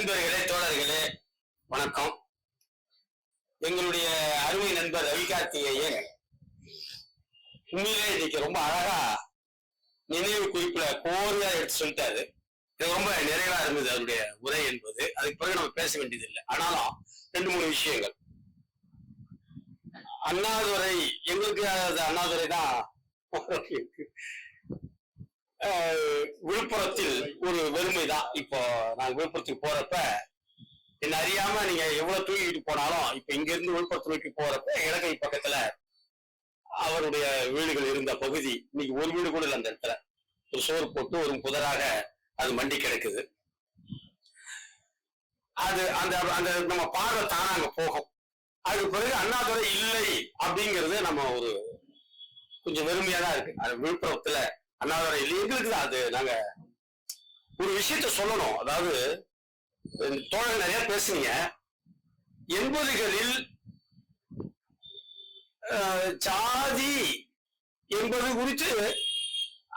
நண்பர்களே தோழர்களே வணக்கம். எங்களுடைய அருமை நண்பர் ரவிகார்த்திகேயன் உண்மையிலே இன்னைக்கு ரொம்ப அழகா நினைவு குறிப்புல கோரியா எடுத்து சொல்லிட்டாரு. இது ரொம்ப நிறைவா இருந்தது அவருடைய உரை என்பது. அதுக்கு பிறகு நம்ம பேச வேண்டியது இல்லை ஆனாலும் ரெண்டு மூணு விஷயங்கள். அண்ணாதுரை எங்களுக்கு அண்ணாதுரை தான் விழுப்புரத்தில் ஒரு வெறுமை தான் இப்போ நான் விழுப்புரத்துக்கு போறப்ப என்ன அறியாம நீங்க எவ்வளவு தூக்கிட்டு போனாலும் இப்ப இங்க இருந்து விழுப்புரத்து நோக்கி போறப்ப இலங்கை பக்கத்துல அவருடைய வீடுகள் இருந்த பகுதி இன்னைக்கு ஒரு வீடு கூட இல்லை அந்த இடத்துல. ஒரு சோறு போட்டு ஒரு புதராக அது மண்டி கிடக்குது. அது அந்த அந்த நம்ம பார்வை தானா அங்க போகும். அதுக்கு பிறகு அண்ணாதுரை இல்லை அப்படிங்கிறது நம்ம ஒரு கொஞ்சம் வெறுமையா தான் இருக்கு. அது விழுப்புரத்துல அண்ணாதுரை இல்லை எங்களுக்கு அது நாங்க ஒரு விஷயத்த சொல்லணும். அதாவது தோழர் நிறைய பேசுனீங்க. எண்பதுகளில் அஹ், ஜாதி என்பது குறித்து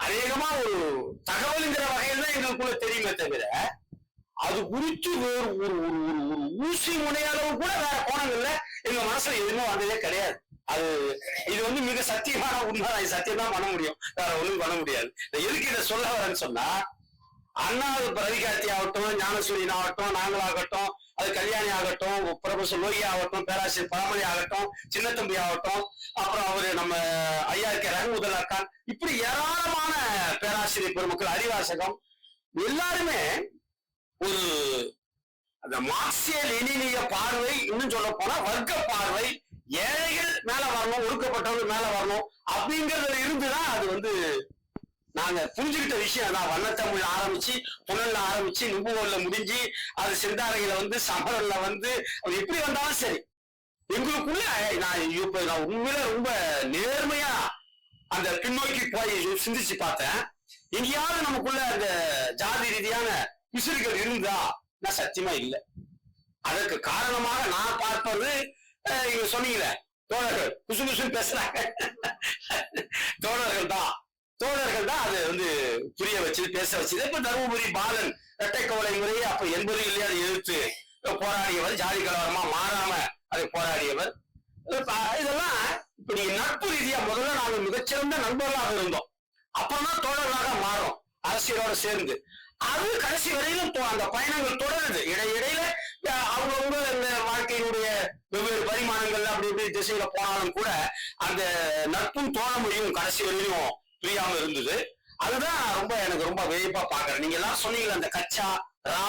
அநேகமா ஒரு தகவல்ங்கிற வகையில் தான் எங்களுக்குள்ள தெரியுமே தவிர அது குறித்து ஒரு ஒரு ஒரு ஒரு ஒரு ஊசி முனையளவு கூட வேற கோணங்கள்ல எங்க மனசுல எதுவுமே வந்ததே கிடையாது. அது இது வந்து மிக சத்தியமான உண்மை இது சத்தியம் தான் பண்ண முடியும். வேற ஒண்ணும் பண்ண முடியாது. எதுக்கு இதை சொல்ல வரேன்னு சொன்னா அண்ணாவது ரவிகார்த்தி ஆகட்டும் ஞானசூரியன் ஆகட்டும் நாங்களாகட்டும் அது கல்யாணி ஆகட்டும் பிரபசர் லோகி ஆகட்டும் பேராசிரியர் பழமொழி ஆகட்டும் சின்னத்தம்பி ஆகட்டும் அப்புறம் அவரு நம்ம ஐயா இருக்க ரகுமுதலா கான் இப்படி ஏராளமான பேராசிரியர் பெருமக்கள் அறிவாசகம் எல்லாருமே ஒரு அந்த மார்க்சிய லெனினிய பார்வை இன்னும் சொல்ல போனா வர்க்க பார்வை ஏழைகள் வரணும் ஒடுக்கப்பட்டவர்கள் மேல வரணும் அப்படிங்கறதுல இருந்துதான் அது வந்து நாங்க புரிஞ்சுக்கிட்ட விஷயம் தான் வண்ணத்தமிழ் ஆரம்பிச்சு புனல்ல ஆரம்பிச்சு நும்புவோல்ல முடிஞ்சு அது செந்தாரையில வந்து சமரல்ல வந்து அது எப்படி வந்தாலும் சரி. எங்களுக்குள்ள நான் இப்ப நான் உண்மையில ரொம்ப நேர்மையா அந்த பின்னோக்கி போய் சிந்திச்சு பார்த்தேன். எங்கேயாவது நமக்குள்ள அந்த ஜாதி ரீதியான விசிறுகள் இருந்தா நான் சத்தியமா இல்லை. அதற்கு காரணமாக நான் பார்ப்பது இங்க சொன்னீங்களே தோழர்கள் குசு குசுன்னு பேசுறாங்க. தோழர்கள் தான். தோழர்கள் தான் அதை வந்து புரிய வச்சு பேச வச்சது இப்ப தருமபுரி பாலன் இரட்டை கவலை முறையை அப்ப எண்பது இல்லையா அதை எதிர்த்து போராடியவர் ஜாதி கலவரமா மாறாம அதை போராடியவர். இதெல்லாம் இப்படி நட்பு ரீதியா முதல்ல நாங்க மிகச்சிறந்த நண்பர்களாக இருந்தோம். அப்புறம்தான் தோழர்களாக மாறும் அரசியலோட சேர்ந்து. அது கடைசி வரையிலும் அந்த பயணங்கள் தொடருது. இடையிடையில அவங்கவங்க இந்த வாழ்க்கையினுடைய வெவ்வேறு பரிமாணங்கள் அப்படி இப்படி திசையில போனாலும் கூட அந்த நட்பும் தோழமையும் கடைசி வரையும் பிரியாம இருந்தது. அதுதான் ரொம்ப எனக்கு ரொம்ப வியப்பா பாக்குறேன். நீங்க எல்லாம் சொன்னீங்களே அந்த கச்சா ரா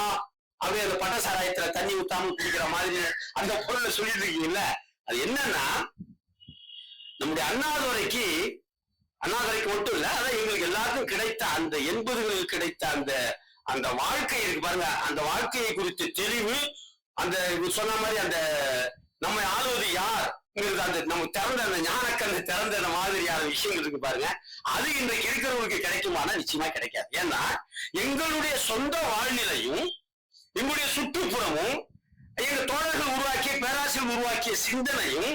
அப்படியே அந்த பட்ட சாராயத்துல தண்ணி ஊத்தாம குடிக்கிற மாதிரி அந்த பொருளை சொல்லிட்டு இருக்கீங்கல்ல அது என்னன்னா நம்முடைய அண்ணாதுரைக்கு அண்ணாதுரைக்கு மட்டும் இல்ல அதான் எங்களுக்கு எல்லாருக்கும் கிடைத்த அந்த எண்பதுகளுக்கு கிடைத்த அந்த அந்த வாழ்க்கை இருக்கு பாருங்க. அந்த வாழ்க்கையை குறித்த தெளிவு அந்த சொன்ன மாதிரி அந்த நம்மை ஆளுவது யார்? அந்த நம்ம திறந்த அந்த ஞானக்கண்ணு திறந்த அந்த மாதிரியான விஷயங்கள் இருக்கு பாருங்க. அது இன்றைக்கு இருக்கிறவங்களுக்கு கிடைக்குமானா நிச்சயமா கிடைக்காது. ஏன்னா எங்களுடைய சொந்த வாழ்நிலையும் எங்களுடைய சுற்றுப்புறமும் எங்க தோழர்கள் உருவாக்கிய பேராசிரியர் உருவாக்கிய சிந்தனையும்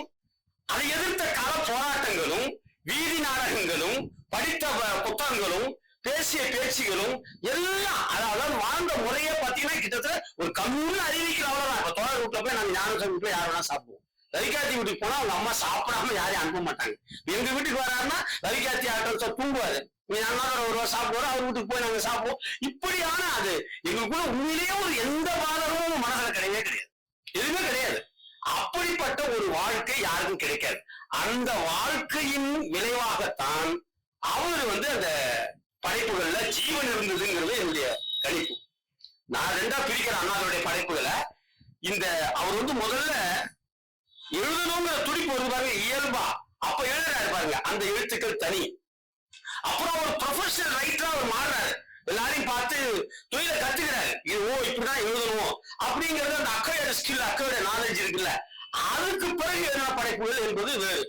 அதை எதிர்த்த கள போராட்டங்களும் வீதி நாடகங்களும் படித்த புத்தகங்களும் பேசிய பேச்சுகளும் எல்லாம் அதாவது வாழ்ந்த முறையே பாத்தீங்கன்னா கிட்டத்தட்ட ஒரு கம்மின்னு அறிவிக்கிற அவ்வளவுதான். இப்ப தோழர் வீட்டுல போய் நாங்க ஞானசம் போய் யார் வேணா சாப்பிடுவோம். ரவிகாத்தி வீட்டுக்கு போனா அவங்க அம்மா சாப்பிடாம யாரையும் அனுப்ப மாட்டாங்க. எங்க வீட்டுக்கு வராருன்னா ரவிகாத்தி ஆட்டம் தூங்குவாரு. நீ அண்ணாதர ஒரு ரூபா சாப்பிடுவாரு அவர் வீட்டுக்கு போய் நாங்க சாப்பிடுவோம். இப்படியான அது எங்களுக்குள்ள உண்மையிலேயே ஒரு எந்த பாதகமும் மனசுல கிடையவே கிடையாது. எதுவுமே கிடையாது. அப்படிப்பட்ட ஒரு வாழ்க்கை யாருக்கும் கிடைக்காது. அந்த வாழ்க்கையின் விளைவாகத்தான் அவர் வந்து அந்த படைப்புகள்ல ஜீவன் இருந்ததுங்கிறது என்னுடைய கணிப்பு. நான் ரெண்டா பிரிக்கிறேன் அண்ணாவுடைய படைப்புகளை இந்த அவர் வந்து முதல்ல எழுதணுங்கிற துடிப்பு வந்து பாருங்க இயல்பா. அப்ப எழுதுறாரு பாருங்க அந்த எழுத்துக்கள் தனி. அப்புறம் ஒரு ப்ரொஃபஷனல் ரைட்டரா அவர் மாறுறாரு. எல்லாரையும் பார்த்து தொழில கத்துக்கிறாரு. இது ஓ இப்படிதான் எழுதணும். அப்படிங்கறது அந்த அக்கறையோட ஸ்கில் அக்கறையோட நாலேஜ் இருக்குல்ல. அதுக்கு பிறகு எழுதின படைப்புகள் என்பது வேறு.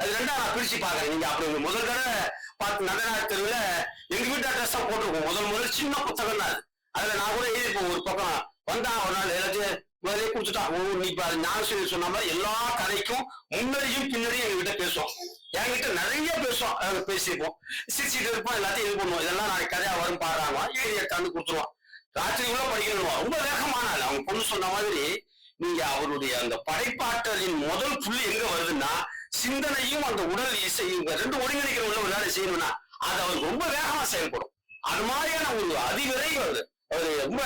அது ரெண்டா நான் பிரிச்சு பாக்குறேன் நீங்க அப்படி முதல் தடவை பார்த்து நகராட்சி தெருவில் எங்க வீட்டு அட்ரஸ் தான் போட்டிருக்கோம். முதல் முதல் சின்ன புத்தகம் தான் அது. அதுல நான் கூட எழுதிப்போம் ஒரு பக்கம் வந்தா ஒரு நாள் எல்லாத்தையும் முதலே கொடுத்துட்டான் ஓ நீ இப்ப ஞானசூரி சொன்ன மாதிரி எல்லா கதைக்கும் முன்னாடியும் பின்னாடியும் எங்ககிட்ட பேசுவோம். என்கிட்ட நிறைய பேசுவோம். அஹ் பேசியிருப்போம். சிரிச்சிட்டு இருப்போம். எல்லாத்தையும் இது பண்ணுவோம். இதெல்லாம் நாளைக்கு கதையா வரும் பாடுறாங்க. எழுதி எடுத்தாந்து கொடுத்துருவோம். ராத்திரிக்குள்ள படிக்கணும் ரொம்ப வேகமான ஆள். அவங்க பொண்ணு சொன்ன மாதிரி நீங்க அவருடைய அந்த படைப்பாற்றலின் முதல் புள்ளி எங்க வருதுன்னா சிந்தனையும் அந்த உடல் இசையும் ரெண்டு ஒருங்கிணைக்கிற உள்ள ஒரு வேலை செய்யணும்னா அது அவர் ரொம்ப வேகமா செயல்படும். அது மாதிரியான ஒரு அதிவிரைவு அது. அவர் ரொம்ப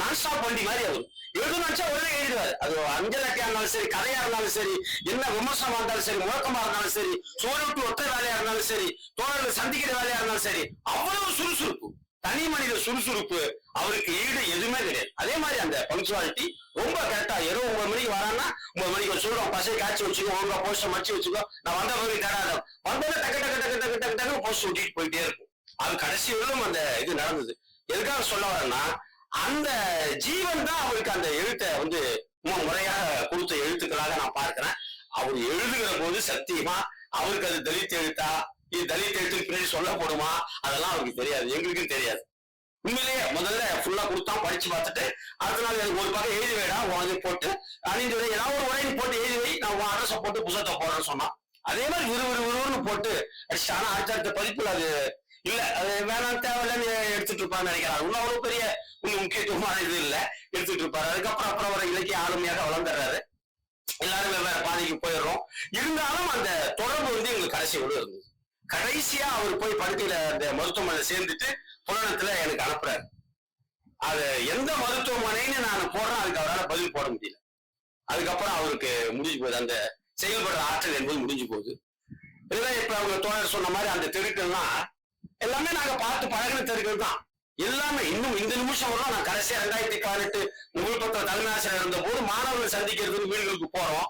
நான் ஸ்டாப் வண்டி மாதிரி அவர் எழுதணும் நினைச்சா உடனே எழுதுவாரு. அது அஞ்சலக்கையா இருந்தாலும் சரி கதையா இருந்தாலும் சரி என்ன விமர்சனமா இருந்தாலும் சரி முழக்கமா இருந்தாலும் சரி சோழ விட்டு ஒத்த வேலையா இருந்தாலும் சரி தோழர்கள் சந்திக்கிற வேலையா இருந்தாலும் சரி அவ்வளவு சுறுசுறுப்பு தனி மனித சுறுசுறுப்பு அவருக்கு ஈடு எதுவுமே கிடையாது. அதே மாதிரி அந்த பங்க்சுவாலிட்டி ரொம்ப கரெக்டா இரவு ஒன்பது மணிக்கு வரான்னா ஒன்பது மணிக்கு சொல்றோம் பசை காய்ச்சி வச்சுக்கோ ஒழுங்கா போஸ்ட் மடிச்சு வச்சுக்கோ நான் வந்த பிறகு தேடாத. வந்தோட டக்கு டக்கு டக்கு டக்கு டக்கு டக்கு போஸ்ட் ஒட்டிட்டு போயிட்டே இருக்கும். அது கடைசி வரலும் அந்த இது நடந்தது. எதுக்காக சொல்ல வரேன்னா அந்த ஜீவன் தான் அவருக்கு அந்த எழுத்தை வந்து மு- முறையாக கொடுத்த எழுத்துக்களாக நான் பார்க்கிறேன். அவர் எழுதுகிற போது சத்தியமா அவருக்கு அது தலித் எழுத்தா இது தலித் எழுத்துக்கு பின்னாடி சொல்லப்படுமா? அதெல்லாம் அவருக்கு தெரியாது. எங்களுக்கும் தெரியாது. உண்மையிலேயே முதல்ல ஃபுல்லா கொடுத்தா படிச்சு பார்த்துட்டு அடுத்த நாள் எனக்கு ஒரு பக்கம் எழுதி வைடா உனக்கு போட்டு அணிந்து ஏதாவது ஒரு உரையை போட்டு எழுதி வை நான் உன் அட்ரஸை போட்டு புத்தகத்தை போடுறேன்னு சொன்னான். அதே மாதிரி விறு விறு போட்டு அடிச்சு ஆனா அடுத்தடுத்த பதிப்புல அது இல்ல அது வேணாம் தேவையில்லன்னு எடுத்துட்டு இருப்பான்னு நினைக்கிறேன். இன்னும் அவ்வளவு பெரிய ஒண்ணும் முக்கியத்துவமான இது இல்ல. எடுத்துட்டு இருப்பாரு. அதுக்கப்புறம் அப்புறம் வர இலக்கிய ஆளுமையாக வளர்ந்துடுறாரு. எல்லாரும் வெவ்வேறு பாதைக்கு போயிடுறோம். இருந்தாலும் அந்த தொடர்பு வந்து எங்களுக்கு கடைசி விட இருந்தது கடைசியா அவர் போய் படுக்கையில அந்த மருத்துவமனை சேர்ந்துட்டு புலனத்துல எனக்கு அனுப்புறாரு. அது எந்த மருத்துவமனைன்னு நான் போடுறேன் அதுக்கு அவரால் பதில் போட முடியல. அதுக்கப்புறம் அவருக்கு முடிஞ்சு போகுது. அந்த செயல்படுற ஆற்றல் என்பது முடிஞ்சு போகுது. இதுதான் இப்ப அவங்க தோழர் சொன்ன மாதிரி அந்த தெருக்கள்லாம் எல்லாமே நாங்க பார்த்து பழகின தெருக்கள் தான். எல்லாமே இன்னும் இந்த நிமிஷம் வரலாம் நான் கடைசியா ரெண்டாயிரத்தி பதினெட்டு முதல் பத்திர தலைமை ஆசிரியர் இருந்த போது மாணவர்கள் சந்திக்கிறதுக்கு வீடுகளுக்கு போறோம்.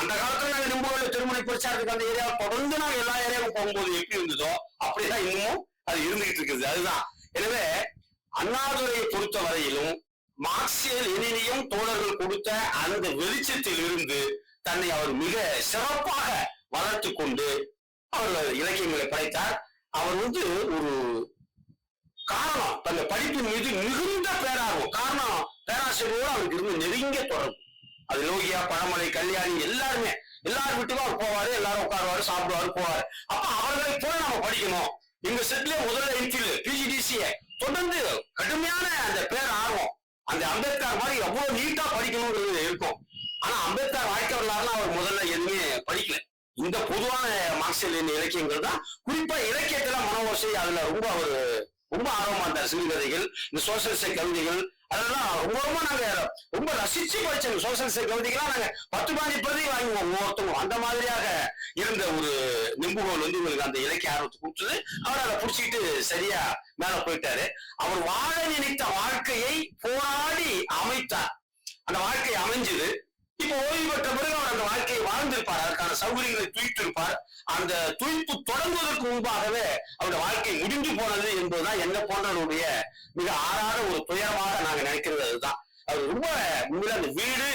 அந்த காலத்துல நாங்க நிம்புகள் திருமணி பிரச்சாரத்துக்கு அந்த ஏரியா தொடர்ந்து நாங்க எல்லா ஏரியாவும் போகும்போது எப்படி இருந்ததோ அப்படிதான் இன்னமும் அது இருந்துகிட்டு இருக்குது. அதுதான். எனவே அண்ணாதுரையை பொறுத்த வரையிலும் மார்க்சிய எனினியும் தோழர்கள் கொடுத்த அந்த வெளிச்சத்தில் இருந்து தன்னை அவர் மிக சிறப்பாக வளர்த்து கொண்டு அவர் இலக்கியங்களை படைத்தார். அவர் வந்து ஒரு காரணம். தன்னை படிப்பின் மீது மிகுந்த பேராகும் காரணம் பேராசிரியரோடு அவருக்கு இருந்து நெருங்கிய தொடர்பு. அது லோகியா பழமலை கல்யாணி எல்லாருமே எல்லார் வீட்டுக்கும் அவர் போவாரு எல்லாரும் உட்காருவாரு சாப்பிடுவாரு போவாரு. அப்ப அவர்களை போல நம்ம படிக்கணும். எங்க செட்ல முதல்ல இன்ஃபில் பிஜிடிசிய தொடர்ந்து கடுமையான அந்த பேர் ஆர்வம் அந்த அம்பேத்கர் மாதிரி எவ்வளவு நீட்டா படிக்கணுங்கிறது இருக்கும். ஆனா அம்பேத்கர் வாழ்க்கை வரலாறுலாம் அவர் முதல்ல எதுவுமே படிக்கல. இந்த பொதுவான மார்க்சியல் இலக்கியங்கள் தான். குறிப்பா இலக்கியத்துல மனோசை அதுல ரொம்ப அவர் ரொம்ப ஆர்வமா இருந்தார். சிறுகதைகள் இந்த சோசியலிச கவிதைகள் அதெல்லாம் ரொம்ப ரொம்ப நாங்க ரொம்ப ரசிச்சு படிச்சோம் சோசியல் கவிதைகள்லாம் நாங்க பத்து பாஞ்சு பிரதி வாங்குவோம் ஒவ்வொருத்தவங்க அந்த மாதிரியாக இருந்த ஒரு நெம்புகோல் வந்து உங்களுக்கு அந்த இலக்கிய ஆர்வத்தை கொடுத்தது. அவர் அதை புடிச்சுக்கிட்டு சரியா மேல போயிட்டாரு. அவர் வாழ நினைத்த வாழ்க்கையை போராடி அமைத்தார். அந்த வாழ்க்கை அமைஞ்சது. இப்ப ஓய்வு பெற்ற பிறகு அவர் அந்த வாழ்க்கையை வாழ்ந்திருப்பார். அதற்கான சௌகரியங்களை துய்த்திருப்பார் அந்த துய்ப்பு தொடங்குவதற்கு முன்பாகவே அவருடைய வாழ்க்கை முடிந்து போனது என்பதுதான் என்ன போன்றவருடைய மிக ஆறாத ஒரு துயரமாக நாங்க நினைக்கிறது அதுதான். அவர் ரொம்ப உண்மையில அந்த வீடு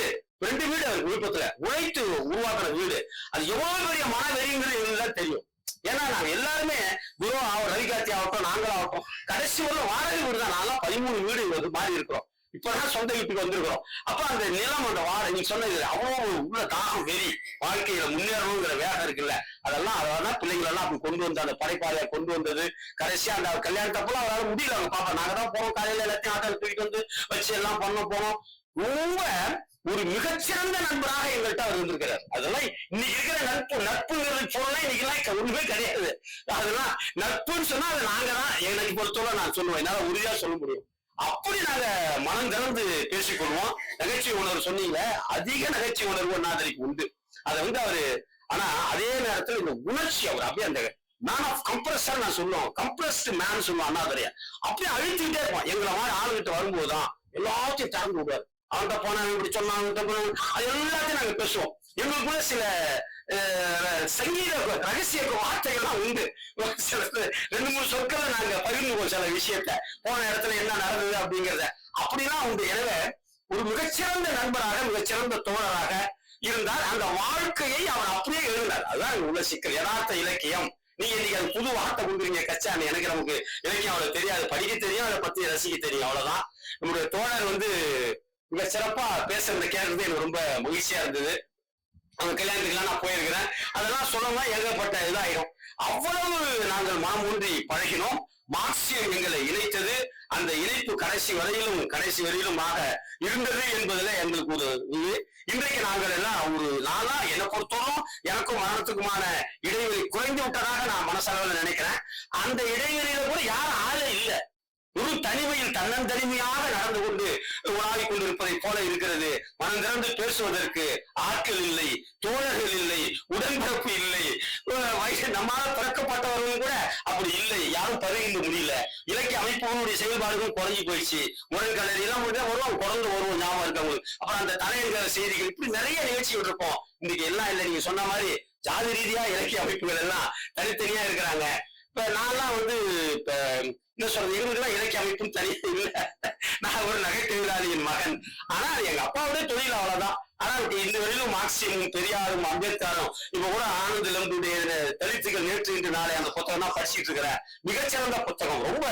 ரெண்டு வீடு அவர் விழுப்புரத்துல உழைத்து உருவாக்குற வீடு. அது எவ்வளவு பெரிய மனவெறிங்கிறது எங்களுக்கு தான் தெரியும். ஏன்னா நாங்க எல்லாருமே குரு ஆகும் ரவிகார்த்தி ஆகட்டும் நாங்களும் ஆகட்டும் கடைசி வரல வாடகை வீடு தான் நான்லாம் பதிமூணு வீடு வந்து மாறி இருக்கிறோம். இப்பதான் சொந்த வீட்டுக்கு வந்திருக்கிறோம். அப்ப அந்த நிலம் அந்த வாட நீ சொன்னது அவ்வளவு உள்ள தாகம் வெறி. வாழ்க்கையில முன்னேறணுங்கிற வேகம் இருக்குல்ல. அதெல்லாம் அதெல்லாம் பிள்ளைங்களெல்லாம் எல்லாம் அப்படி கொண்டு வந்து அந்த படைப்பாளைய கொண்டு வந்தது. கடைசியா அந்த கல்யாணத்தப்பெல்லாம் அவரால் முடியல. அவங்க பாப்பா நாங்க தான் போனோம் காலையில எல்லாத்தையும் ஆட்டோ தூக்கிட்டு வந்து வச்சு எல்லாம் பண்ண போனோம் ரொம்ப ஒரு மிகச்சிறந்த நண்பராக எங்கள்கிட்ட அவர் இருந்திருக்கிறார். அதெல்லாம் இன்னைக்கு இருக்கிற நட்பு நட்புங்கிறது பொருளே இன்னைக்கு ஒண்ணுமே கிடையாது. அதெல்லாம் நட்புன்னு சொன்னா அது நாங்க தான். எனக்கு பொறுத்தவரை நான் சொல்லுவேன். என்னால உறுதியா சொல்ல முடியும். அப்படி நாங்க மனம் திறந்து பேசிக்கொள்வோம் நகைச்சுவை உணர்வு சொன்னீங்க அதிக நகைச்சுவை உணர்வு அண்ணாதிரிக்கு உண்டு. அதை வந்து அவரு ஆனா அதே நேரத்துல இந்த உணர்ச்சி அவர் அப்படியே அந்த மேன் ஆஃப் கம்ப்ரஸர் நான் சொல்லுவோம். கம்ப்ரஸ்ட் மேன் சொல்லுவோம் அண்ணாதுரைய. அப்படியே அழுத்திட்டே இருப்பான். எங்களை மாதிரி ஆளுகிட்ட வரும்போதுதான் எல்லாத்தையும் திறந்து விடுவார். அவன்கிட்ட போனா இப்படி சொன்னாங்க அது எல்லாத்தையும் நாங்க பேசுவோம். எங்களுக்குள்ள சில சங்கீத ரகசிய வார்த்தைகள்லாம் உண்டு. சில ரெண்டு மூணு சொற்களை நாங்க பகிர்ந்துக்குவோம் சில விஷயத்த. போன இடத்துல என்ன நடந்தது அப்படிங்கிறத. அப்படிலாம் உண்டு. எனவே ஒரு மிகச்சிறந்த நண்பராக மிகச்சிறந்த தோழராக இருந்தால் அந்த வாழ்க்கையை அவர் அப்படியே எழுந்தார் அதுதான் உள்ள சிக்கல். யதார்த்த இலக்கியம். நீங்க இன்னைக்கு அது புது வார்த்தை கொடுக்குறீங்க கச்சான் எனக்கு நமக்கு இலக்கியம் அவளுக்கு தெரியாது. படிக்க தெரியும் அதை பத்தி ரசிக்க தெரியும். அவ்வளவுதான். நம்முடைய தோழர் வந்து மிக சிறப்பா பேசுறத கேட்கறது எனக்கு ரொம்ப மகிழ்ச்சியா இருந்தது. அவங்க கல்யாணத்துக்குலாம் நான் போயிருக்கிறேன். அதெல்லாம் சொல்லணும்னா ஏகப்பட்ட இதாயிரும். அவ்வளவு நாங்கள் மனம் பழகினோம். மார்க்சியம் எங்களை இணைத்தது. அந்த இணைப்பு கடைசி வரையிலும் கடைசி வரையிலுமாக இருந்தது என்பதுல எங்களுக்கு ஒரு இது. இன்றைக்கு நாங்கள் எல்லாம் ஒரு நாளா என்னை பொறுத்தவரைக்கும் எனக்கும் மரணத்துக்குமான இடைவெளி குறைந்து விட்டதாக நான் மனசளவில் நினைக்கிறேன். அந்த இடைவெளியில கூட யாரும் ஆளே இல்லை. ஒரு தனிமையில் தன்னந்தனிமையாக நடந்து கொண்டு இருப்பதை போல இருக்கிறது. மனம் திறந்து பேசுவதற்கு ஆட்கள் இல்லை தோழர்கள் இல்லை உடன்பிறப்பு இல்லை. வயசு நம்மால பிறக்கப்பட்டவர்கள் கூட அப்படி இல்லை. யாரும் பருகின்ற முடியல. இலக்கிய அமைப்புகளுடைய செயல்பாடுகள் குறைஞ்சி போயிடுச்சு. முரண்கலரி எல்லாம் வருவோம் குறைந்து வருவோம் ஞாபகம் இருக்கவங்க அப்புறம் அந்த தலையங்க செய்திகள் இப்படி நிறைய நிகழ்ச்சிகள் இருப்போம் இன்னைக்கு எல்லாம் இல்லை நீங்க சொன்ன மாதிரி ஜாதி ரீதியா இலக்கிய அமைப்புகள் எல்லாம் தனித்தனியா இருக்கிறாங்க. இப்ப நான்லாம் வந்து இப்ப என்ன சொல்றது எங்களுக்குலாம் இலக்கிய அமைப்பும் தனி இல்லை. நான் ஒரு நகைத்தொழிலாளியின் மகன். ஆனா எங்க அப்பாவுடைய தொழில் அவ்வளவுதான். ஆனா இந்த வரையிலும் மார்க்சியமும் பெரியாரும் அம்பேத்கரும் இப்ப கூட ஆனந்த் லம்புடைய தலித்துகள் நேற்று இன்று நாளை அந்த புத்தகம் தான் படிச்சிட்டு இருக்கிறேன். மிகச்சிறந்த புத்தகம். ரொம்ப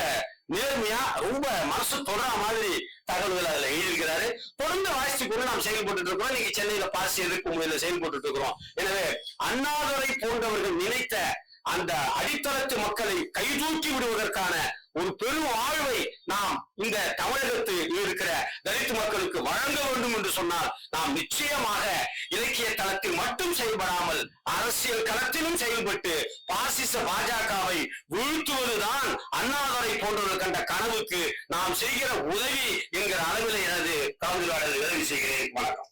நேர்மையா ரொம்ப மனசு தொடர மாதிரி தகவல்கள் அதுல எழுதியிருக்கிறாரு. தொடர்ந்து வாசித்து கூட நாம் செயல்பட்டு இருக்கிறோம். நீங்க சென்னையில பாசி எதிர்ப்பு முறையில செயல்பட்டு இருக்கிறோம். எனவே அண்ணாதுரை போன்றவர்கள் நினைத்த அந்த அடித்தளத்து மக்களை கைதூக்கி விடுவதற்கான ஒரு பெரும் வாழ்வை நாம் இந்த தமிழகத்தில் இருக்கிற தலித் மக்களுக்கு வழங்க வேண்டும் என்று சொன்னால் நாம் நிச்சயமாக இலக்கிய தளத்தில் மட்டும் செயல்படாமல் அரசியல் களத்திலும் செயல்பட்டு பாசிச பாஜகவை வீழ்த்துவதுதான் அண்ணாதுரை போன்றவர்கள் கண்ட கனவுக்கு நாம் செய்கிற உதவி என்கிற அளவில் எனது கலந்துரையாடல் நிறைவு செய்கிறேன் வணக்கம்.